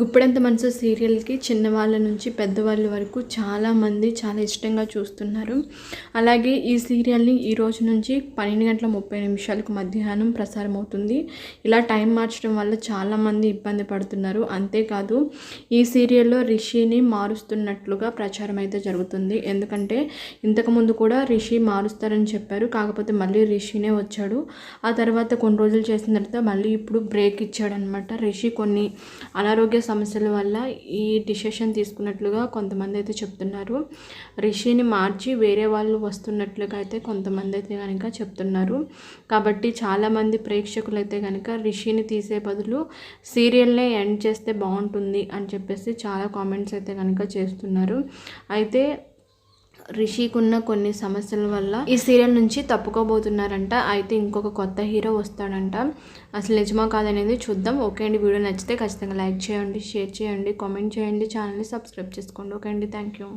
గుప్పెడంత మనసు సీరియల్కి చిన్నవాళ్ళ నుంచి పెద్దవాళ్ళ వరకు చాలామంది చాలా ఇష్టంగా చూస్తున్నారు. అలాగే ఈ సీరియల్ని ఈ రోజు నుంచి పన్నెండు గంటల ముప్పై నిమిషాలకు మధ్యాహ్నం ప్రసారం అవుతుంది. ఇలా టైం మార్చడం వల్ల చాలామంది ఇబ్బంది పడుతున్నారు. అంతేకాదు ఈ సీరియల్లో రిషిని మారుస్తున్నట్లుగా ప్రచారం అయితే జరుగుతుంది. ఎందుకంటే ఇంతకుముందు కూడా రిషి మారుస్తారని చెప్పారు. కాకపోతే మళ్ళీ రిషినే వచ్చాడు. ఆ తర్వాత కొన్ని రోజులు చేసిన తర్వాత మళ్ళీ ఇప్పుడు బ్రేక్ ఇచ్చాడనమాట రిషి కొన్ని అనారోగ్య సమస్యల వల్ల ఈ డిసిషన్ తీసుకున్నట్లుగా కొంతమంది అయితే చెప్తున్నారు. రిషిని మార్చి వేరే వాళ్ళు వస్తున్నట్లుగా అయితే కొంతమంది అయితే కనుక చెప్తున్నారు. కాబట్టి చాలామంది ప్రేక్షకులు అయితే కనుక రిషిని తీసే బదులు సీరియల్నే ఎండ్ చేస్తే బాగుంటుంది అని చెప్పేసి చాలా కామెంట్స్ అయితే కనుక చేస్తున్నారు. అయితే రిషికున్న కొన్ని సమస్యల వల్ల ఈ సీరియల్ నుంచి తప్పుకోబోతున్నారంట. అయితే ఇంకొక కొత్త హీరో వస్తాడంట. అసలు నిజమా కాదనేది చూద్దాం. ఓకే అండి వీడియో నచ్చితే ఖచ్చితంగా లైక్ చేయండి షేర్ చేయండి కామెంట్ చేయండి ఛానల్ని సబ్స్క్రైబ్ చేసుకోండి. ఓకే అండి థ్యాంక్ యూ.